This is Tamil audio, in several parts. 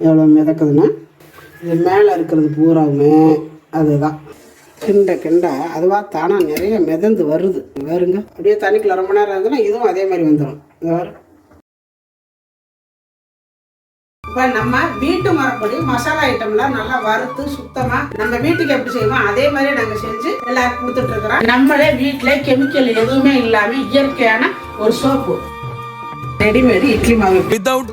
எவ்வளோ மிதக்குதுன்னா இது மேலே இருக்கிறது பூராவுமே அதுதான். கிண்ட கிண்ட அதுவாக தானாக நிறைய மிதந்து வருது. வருங்க அப்படியே தண்ணிக்குள்ள ரொம்ப நேரம் இருந்ததுன்னா இதுவும் அதே மாதிரி வந்துடும் வேறு இப்போ நம்ம வீட்டு மரப்படி மசாலா ஐட்டம்லாம் நல்லா வறுத்து சுத்தமா நம்ம வீட்டுக்கு எப்படி செய்வோம் அதே மாதிரி நாங்க செஞ்சு எல்லாருக்கும் கொடுத்துட்டு இருக்கிறோம். நம்மளே வீட்டுல கெமிக்கல் எதுவுமே இல்லாம இயற்கையான ஒரு சோப்பு ரெடிமேடு இட்லி மாவு. Without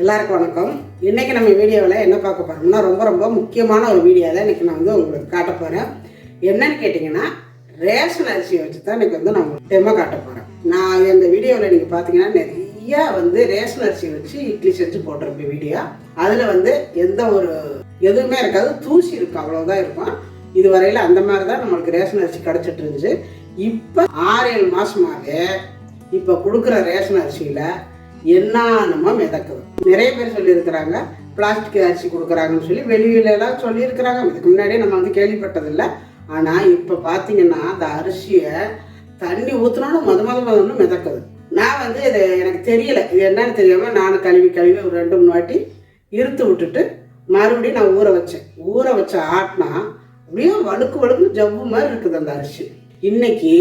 எல்லாருக்கும் வணக்கம். இன்றைக்கி நம்ம வீடியோவில் என்ன பார்க்க போகிறோம்னா ரொம்ப ரொம்ப முக்கியமான ஒரு வீடியோ தான் இன்றைக்கி நான் வந்து உங்களுக்கு காட்ட போகிறேன் என்னன்னு கேட்டிங்கன்னா ரேஷன் அரிசியை வச்சு தான் இன்னைக்கு வந்து நான் உங்களுக்கு டெமோ காட்ட போகிறேன் நான் இந்த வீடியோவில் நீங்கள் பார்த்தீங்கன்னா நிறையா வந்து ரேஷன் அரிசியை வச்சு இட்லி செஞ்சு போட்டிருப்பேன் வீடியோ. அதில் வந்து எந்த ஒரு எதுவுமே இருக்காது. தூசி இருக்கும் அவ்வளோதான் இருக்கும். இது வரையில் அந்த மாதிரி தான் நம்மளுக்கு ரேஷன் அரிசி கிடச்சிட்டு இருந்துச்சு. இப்போ ஆறு ஏழு மாசமாவே இப்போ கொடுக்குற ரேஷன் அரிசியில் என்னென்னமோ மிதக்குது. நிறைய பேர் சொல்லியிருக்கிறாங்க பிளாஸ்டிக் அரிசி கொடுக்குறாங்கன்னு சொல்லி வெளியில எல்லாம் சொல்லியிருக்கிறாங்க. இதுக்கு முன்னாடியே நம்ம வந்து கேள்விப்பட்டதில்லை. ஆனால் இப்போ பார்த்தீங்கன்னா அந்த அரிசியை தண்ணி ஊற்றினாலும் மொத மொத முதல்ல மிதக்குது. நான் வந்து இது எனக்கு தெரியல. இது என்னன்னு தெரியாமல் நான் கழுவி கழுவி ஒரு ரெண்டு மூணு வாட்டி இருத்து விட்டுட்டு மறுபடியும் நான் ஊற வச்சேன். ஊற வச்ச ஆட்டினா அப்படியே வழுக்கு வழுக்குன்னு ஜவ்வு மாதிரி இருக்குது அந்த அரிசி. இன்னைக்கு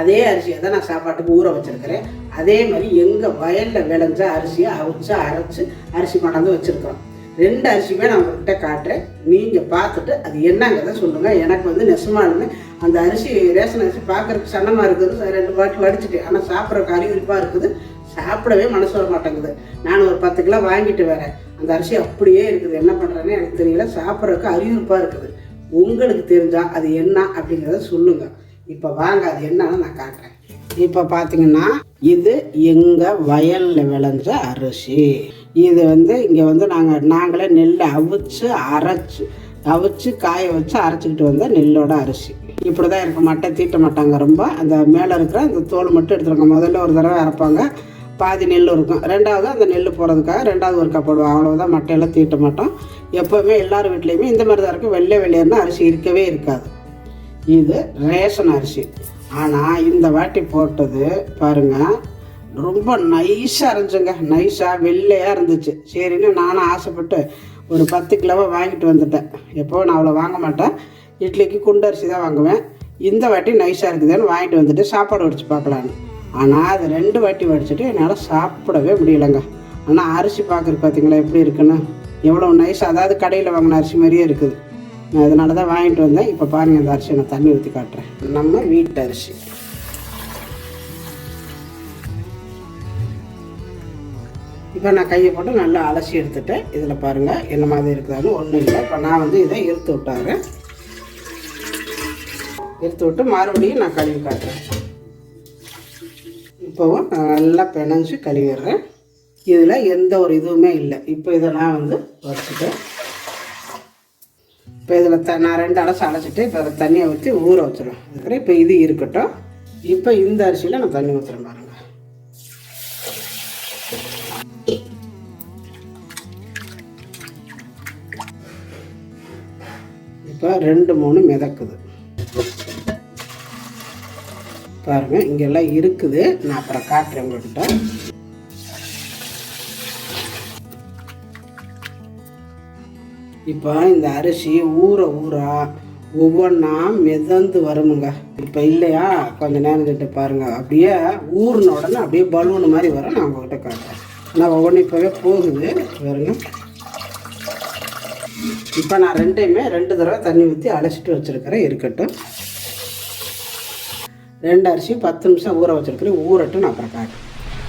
அதே அரிசியை தான் நான் சாப்பாட்டுக்கு ஊற வச்சிருக்கிறேன். அதே மாதிரி எங்கள் வயலில் விளைஞ்ச அரிசியை அவிச்சு அரைச்சி அரிசி கொண்டாந்து வச்சுருக்கிறோம். ரெண்டு அரிசியுமே நான் உங்கள்கிட்ட காட்டுறேன். நீங்கள் பார்த்துட்டு அது என்னங்கிறத சொல்லுங்கள் எனக்கு வந்து நெசமாலுமே அந்த அரிசி ரேஷன் அரிசி பார்க்குறதுக்கு சன்னமாக இருக்குது. ரெண்டு பாட்டு வடிச்சிட்டு. ஆனால் சாப்பிட்றதுக்கு அறிவிப்பாக இருக்குது. சாப்பிடவே மனசு வர மாட்டேங்குது. நான் ஒரு பத்து கிலோ வாங்கிட்டு வரேன். அந்த அரிசி அப்படியே இருக்குது. என்ன பண்ணுறேன்னு எனக்கு தெரியல. சாப்பிட்றதுக்கு அறிவிப்பாக இருக்குது. உங்களுக்கு தெரிஞ்சால் அது என்ன அப்படிங்கிறத சொல்லுங்கள் இப்போ வாங்க அது என்னன்னு நான் காட்டுறேன். இப்போ பார்த்தீங்கன்னா இது எங்கள் வயலில் விளைஞ்ச அரிசி. இது வந்து இங்கே வந்து நாங்கள் நாங்களே நெல்லை அவிச்சு அரைச்சி அவிச்சு காய வச்சு அரைச்சிக்கிட்டு வந்த நெல்லோட அரிசி. இப்படி தான் இருக்க. மட்டை தீட்ட மாட்டாங்க ரொம்ப. அந்த மேலே இருக்கிற அந்த தோல் மட்டும் எடுத்துருக்கோம் முதல்ல ஒரு தடவை அரைப்பாங்க. பாதி நெல் இருக்கும். ரெண்டாவது அந்த நெல் போகிறதுக்காக ரெண்டாவது ஒருக்கா போடுவாங்க. அவ்வளோதான் மட்டையெல்லாம் தீட்ட மாட்டோம். எப்போவுமே எல்லார் வீட்லேயுமே இந்த மாதிரி தான் இருக்கும் வெள்ளை வெள்ளையர்னு அரிசி இருக்கவே இருக்காது. இது ரேஷன் அரிசி. ஆனால் இந்த வாட்டி போட்டது பாருங்க ரொம்ப நைஸாக இருந்துச்சுங்க. நைஸாக வெள்ளையாக இருந்துச்சு. சரின்னு நானும் ஆசைப்பட்டு ஒரு பத்து கிலோவாக வாங்கிட்டு வந்துட்டேன். எப்போ நான் அவ்வளோ வாங்க மாட்டேன். இட்லிக்கு குண்டரிசி தான் வாங்குவேன். இந்த வாட்டி நைஸாக இருக்குதுன்னு வாங்கிட்டு வந்துட்டு சாப்பாடு வடித்து பார்க்கலான்னு. ஆனால் அது ரெண்டு வாட்டி வடிச்சிட்டு என்னால் சாப்பிடவே முடியலைங்க. ஆனால் அரிசி பார்க்குறது பார்த்தீங்களா எப்படி இருக்குன்னு? எவ்வளோ நைஸ் அதாவது கடையில் வாங்கின அரிசி மாதிரியே இருக்குது. நான் இதனால தான் வாங்கிட்டு வந்தேன். இப்போ பாருங்கள் இந்த அரிசியை நான் தண்ணி ஊற்றி காட்டுறேன். நம்ம வீட்டு அரிசி. இப்போ நான் கையை போட்டு நல்லா அலசி எடுத்துட்டேன் இதில் பாருங்கள் என்ன மாதிரி இருக்குதான்னு ஒன்றும் இல்லை. இப்போ நான் வந்து இதை இழுத்து விட்டாரு இழுத்து விட்டு மறுபடியும் நான் கழுவி காட்டுறேன். இப்போவும் நான் நல்லா பிணைஞ்சு கழுவிடுறேன். இதில் எந்த ஒரு இதுவுமே இல்லை. இப்போ இதை நான் வந்து வச்சுட்டேன் இப்போ இதில் த நான் ரெண்டு அலசு அலசிட்டு இப்போ அதில் தண்ணியை ஊற்றி ஊற வச்சிடும் அதுக்கப்புறம் இப்போ இது இருக்கட்டும். இப்போ இந்த அரிசியில் நான் தண்ணி ஊற்றுறேன் பாருங்கள் இப்போ ரெண்டு மூணு மிதக்குது. பாருங்கள் இங்கெல்லாம் இருக்குது. நான் அப்புறம் காட்டுறேன் உங்கள்கிட்ட. இப்போ இந்த அரிசி ஊற ஊற ஒவ்வொன்றா மிதந்து வருமுங்க. இப்போ இல்லையா? கொஞ்சம் நேரம் கிட்ட பாருங்க. அப்படியே ஊறின உடனே அப்படியே பலூன் மாதிரி வரும். நான் உங்ககிட்ட காட்டுறேன். ஆனால் ஒவ்வொன்றும் இப்போவே போகுது. பாருங்க. இப்போ நான் ரெண்டையுமே ரெண்டு தடவை தண்ணி ஊற்றி அலசிட்டு வச்சுருக்கிறேன். இருக்கட்டும். ரெண்டு அரிசி பத்து நிமிஷம் ஊற வச்சுருக்கிறேன். ஊறட்டும் நான் அப்புறம் காட்டுறேன்.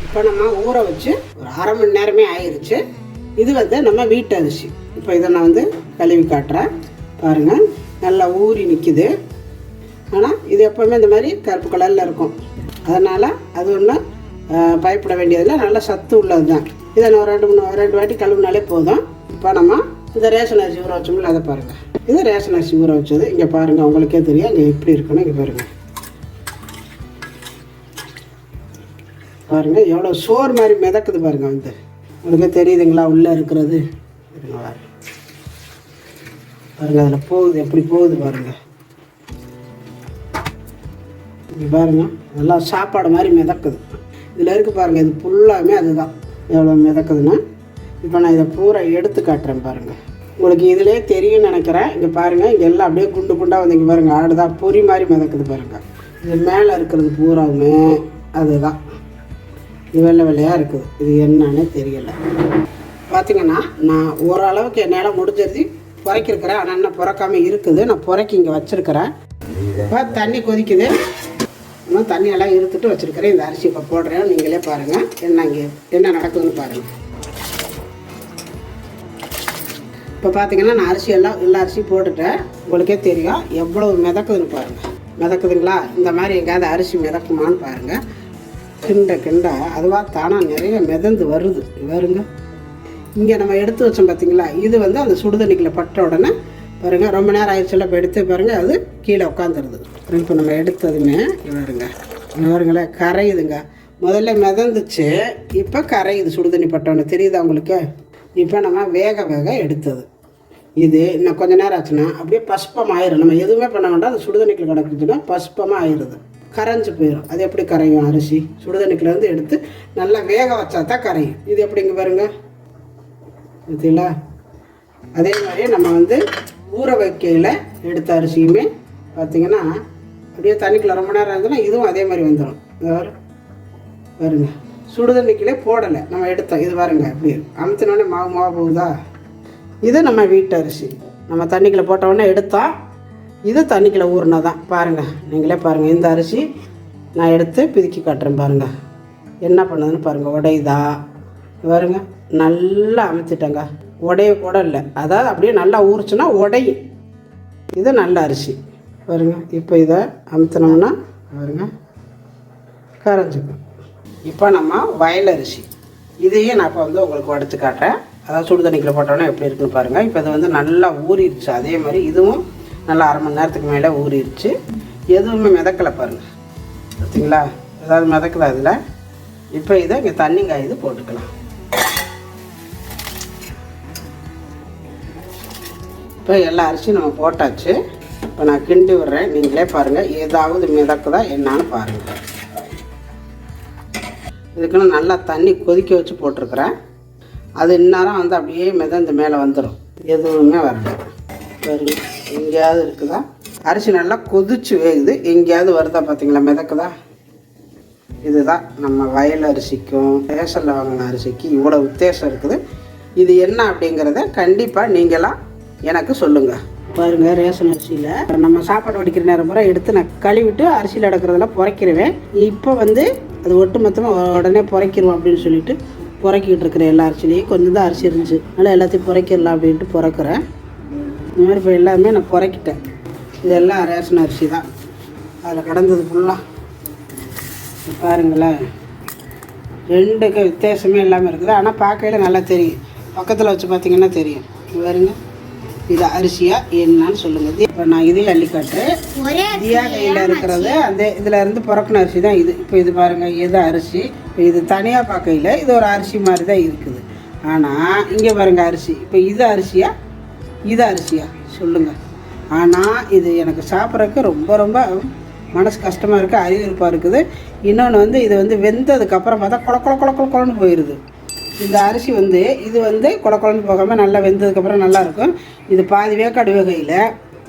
இப்போ நம்ம ஊற வச்சு ஒரு அரை மணி நேரமே ஆயிடுச்சு இது வந்து நம்ம வீட்டு அரிசி. இப்போ இதை நான் வந்து கழுவி காட்டுறேன். பாருங்கள் நல்லா ஊறி நிற்கிது ஆனால் இது எப்போவுமே இந்த மாதிரி கருப்பு கலரில் இருக்கும். அதனால் அது ஒன்று பயப்பட வேண்டியதில்லை. நல்ல சத்து உள்ளது தான் இதை நான் ரெண்டு மூணு ரெண்டு வாட்டி கழுவுனாலே போதும். இப்போ நம்ம இந்த ரேஷன் அரிசி ஊற வச்சோம்ல அதை பாருங்கள் இது ரேஷன் அரிசி ஊற வச்சது. இங்கே பாருங்கள் உங்களுக்கே தெரியும். இங்கே எப்படி இருக்குன்னு இங்கே பாருங்கள் பாருங்கள் எவ்வளோ சோறு மாதிரி மிதக்குது பாருங்கள் வந்து. உங்களுக்கு தெரியுதுங்களா உள்ளே இருக்கிறது? பாருங்கள் பாருங்க. அதில் போகுது எப்படி போகுது பாருங்க. இங்க பாருங்க நல்லா சாப்பாடு மாதிரி மிதக்குது. இதில் இருக்கு பாருங்க இது ஃபுல்லாமே அதுதான். எவ்வளோ மிதக்குதுன்னா இப்போ நான் இதை பூரா எடுத்து காட்டுறேன் பாருங்க. உங்களுக்கு இதிலே தெரியும்னு நினைக்கிறேன். இங்கே பாருங்க இங்கே எல்லாம் அப்படியே குண்டு குண்டாக வந்து இங்கே பாருங்கள் ஆடுதான் பொறி மாதிரி மிதக்குது பாருங்க. இது மேலே இருக்கிறது பூராவுமே அதுதான். வெள்ளை வெள்ளையாக இருக்குது இது என்னன்னு தெரியலை. பார்த்தீங்கன்னா நான் ஓரளவுக்கு என்னால் முடிஞ்சிருச்சு புறக்கிருக்கிறேன். ஆனால் இன்னும் புறக்காமல் இருக்குது. நான் புறக்கி இங்கே வச்சுருக்கிறேன். இப்போ தண்ணி கொதிக்குது. இன்னும் தண்ணியெல்லாம் இருத்துட்டு வச்சுருக்கிறேன். இந்த அரிசி இப்போ போடுறேன். நீங்களே பாருங்கள் என்ன இங்கே என்ன நடக்குதுன்னு பாருங்கள் இப்போ பார்த்தீங்கன்னா நான் அரிசி எல்லாம் எல்லா அரிசியும் போட்டுட்டேன். உங்களுக்கே தெரியும். எவ்வளவு மிதக்குதுன்னு பாருங்கள் மிதக்குதுங்களா? இந்த மாதிரி எங்கேயாவது அரிசி மிதக்குமான்னு பாருங்கள் கிண்ட கிண்ட அதுவாக தானாக நிறைய மிதந்து வருது. வருங்க இங்கே நம்ம எடுத்து வச்சோம் பார்த்தீங்களா இது வந்து அந்த சுடுதண்ணிக்கில் பட்ட உடனே பாருங்கள் ரொம்ப நேரம் ஆயிடுச்சுல இப்போ எடுத்து பாருங்கள் அது கீழே உட்காந்துருது இப்போ நம்ம எடுத்ததுமே இங்க பாருங்க. பாருங்களேன் கரையுதுங்க. முதல்ல மிதந்துச்சு இப்போ கரையுது சுடுதண்ணி பட்டோன்னு தெரியுதா உங்களுக்கு? இப்போ நம்ம வேக வேக எடுத்தது. இது இன்னும் கொஞ்ச நேரம் ஆச்சுன்னா அப்படியே பஸ்பம் ஆயிரும் நம்ம எதுவுமே பண்ண வேண்டாம். அது சுடுதண்ணிக்கில் கிடக்குதுன்னா பஸ்பமாக ஆயிடுது கரைஞ்சி போயிடும் அது எப்படி கரையும் அரிசி? சுடுதண்ணிக்குலேருந்து எடுத்து நல்லா வேக வச்சா தான் கரையும். இது எப்படிங்க பாருங்க? பார்த்தீங்களா? அதே மாதிரி நம்ம வந்து ஊற வைக்கையில் எடுத்த அரிசியுமே பார்த்தீங்கன்னா அப்படியே தண்ணிக்குள்ள ரொம்ப நேரம் இருந்ததுன்னா இதுவும் அதே மாதிரி வந்துடும் பாருங்க. சுடுதண்ணிக்கிலே போடலை. நம்ம எடுத்தோம். இது பாருங்க இப்படி. அமுத்தினோடனே மாவு மாவு போகுதா? இது நம்ம வீட்டு அரிசி. நம்ம தண்ணிக்குள்ளே போட்டவுடனே எடுத்தால் எடுத்தோம் இது தண்ணிக்கில ஊறினா தான் பாருங்கள் நீங்களே பாருங்கள் இந்த அரிசி நான் எடுத்து பிதுக்கி காட்டுறேன் பாருங்கள் என்ன பண்ணுதுன்னு பாருங்கள் உடையுதா? பாருங்க நல்லா அமுத்திட்டேங்க. உடைய கூட இல்லை. அதாவது அப்படியே நல்லா ஊறுச்சுன்னா உடையும் இது நல்ல அரிசி. பாருங்க இப்போ இதை அமுத்தினோம்னா பாருங்க கரைஞ்சிக்கும் இப்போ நம்ம வயல் அரிசி. இதையும் நான் இப்போ வந்து உங்களுக்கு உடச்சி காட்டுறேன். அதாவது சுடு தண்ணிக்குள்ள போட்டோன்னா எப்படி இருக்குன்னு பாருங்கள் இப்போ இது வந்து நல்லா ஊறிடுச்சு. அதே மாதிரி இதுவும் நல்லா அரை மணி நேரத்துக்கு மேலே ஊறிடுச்சு. எதுவுமே மிதக்கலை பாருங்கள் பார்த்தீங்களா? ஏதாவது மிதக்குதா அதில் இப்போ இதை இங்கே தண்ணி காயுது போட்டுக்கலாம். இப்போ எல்லா அரிசியும் நம்ம போட்டாச்சு. இப்போ நான் கிண்டி விடுறேன். நீங்களே பாருங்கள் ஏதாவது மிதக்குதா என்னான்னு பாருங்கள் இதுக்குன்னு நல்லா தண்ணி கொதிக்க வச்சு போட்டிருக்கிறேன். அது இந்நேரம் வந்து அப்படியே மிதந்து மேலே வந்துடும் எதுவுமே வரல. வருங்க எங்கேயாவது இருக்குதா? அரிசி நல்லா கொதிச்சு வேகுது. எங்கேயாவது வருதா பார்த்தீங்களா மிதக்குதா? இதுதான் நம்ம வயல் அரிசிக்கும் ரேஷனில் வாங்கின அரிசிக்கு இவ்வளோ வித்தியாசம் இருக்குது. இது என்ன அப்படிங்கிறத கண்டிப்பாக நீங்களாம் எனக்கு சொல்லுங்கள் பாருங்க ரேஷன் அரிசியில் நம்ம சாப்பாடு வடிக்கிற நேரம் பூரா எடுத்து நான் கழுவிட்டு அரிசியில் அடக்கிறதெல்லாம் புரைக்கிருவேன் இப்போ வந்து அது ஒட்டு மொத்தமாக உடனே புரைக்கிருவோம் அப்படின்னு சொல்லிட்டு புறக்கிட்டு இருக்கிற எல்லா அரிசிலையும் கொஞ்சம் தான் அரிசி இருந்துச்சு. அதனால் எல்லாத்தையும் புரைக்கிடலாம் அப்படின்ட்டு புறக்கிறேன். இந்த மாதிரி இப்போ எல்லாமே நான் புறக்கிட்டேன் இதெல்லாம் ரேஷன் அரிசி தான். அதில் கிடந்தது ஃபுல்லாக பாருங்களேன். ரெண்டுக்கு வித்தியாசமே இல்லாமல் இருக்குது. ஆனால் பார்க்கையில நல்லா தெரியும். பக்கத்தில் வச்சு பார்த்தீங்கன்னா தெரியும். பாருங்க. இது அரிசியா என்னன்னு சொல்லுங்க. இது இப்போ நான் இதையும் அள்ளி காட்டுறேன். தியா கையில் இருக்கிறது. அந்த இதில் இருந்து பிறக்கின அரிசி தான் இது. இப்போ இது பாருங்க. இது அரிசி? இப்போ இது தனியாக பார்க்கையில் இது ஒரு அரிசி மாதிரி தான் இருக்குது. ஆனால் இங்கே பாருங்க அரிசி. இப்போ இது அரிசியா? இது அரிசியா? சொல்லுங்க. ஆனால் இது எனக்கு சாப்பிட்றதுக்கு ரொம்ப ரொம்ப மனசு கஷ்டமாக இருக்குது அறிவிருப்பாக இருக்குது. இன்னொன்று வந்து இது வந்து வெந்ததுக்கப்புறம் பார்த்தா கொல கொல கொல கொல கொலன்னு போயிடுது இந்த அரிசி வந்து இது வந்து கொல கொலன்னு போகாமல் நல்லா வெந்ததுக்கப்புறம் நல்லாயிருக்கும் இது பாதி வேக்காடு வேகையில்.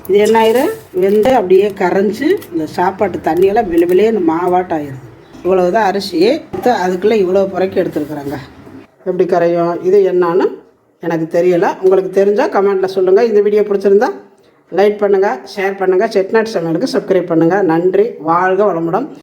இது என்ன ஆயிரும் வெந்து அப்படியே கரைஞ்சி இந்த சாப்பாட்டு தண்ணியெல்லாம் வில விலையன்னு மாவாட்டம் ஆயிடுது இவ்வளவு தான் அரிசி அதுக்குள்ளே இவ்வளோ புறக்கி எடுத்துருக்குறாங்க. எப்படி கரையும்? இது என்னான்னு எனக்கு தெரியலை. உங்களுக்கு தெரிஞ்சால் கமெண்ட்டில் சொல்லுங்கள் இந்த வீடியோ பிடிச்சிருந்தா லைக் பண்ணுங்கள் ஷேர் பண்ணுங்கள் செட்நாட் சேனலுக்கு சப்ஸ்கிரைப் பண்ணுங்கள் நன்றி. வாழ்க வளமுடன்.